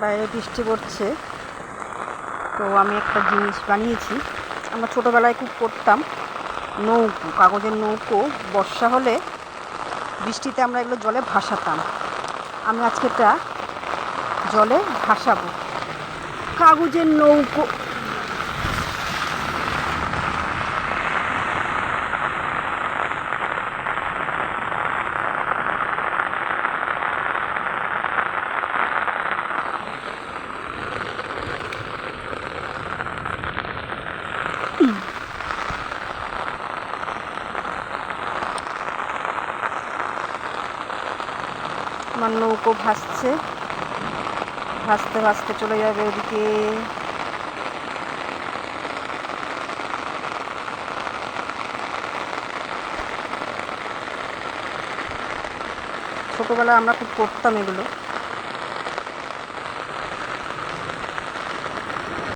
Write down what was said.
বাইরে বৃষ্টি পড়ছে। তো আমি একটা জিনিস বানিয়েছি। আমরা ছোটোবেলায় খুব করতাম নৌকো, কাগজের নৌকো। বর্ষা হলে বৃষ্টিতে আমরা এগুলো জলে ভাসাতাম। আমি আজকে এটা জলে ভাসাবো। কাগজের নৌকো আমার নৌকো ভাসছে। ভাসতে ভাসতে চলে যাবে ওদিকে। ছোটোবেলায় আমরা খুব করতাম এগুলো।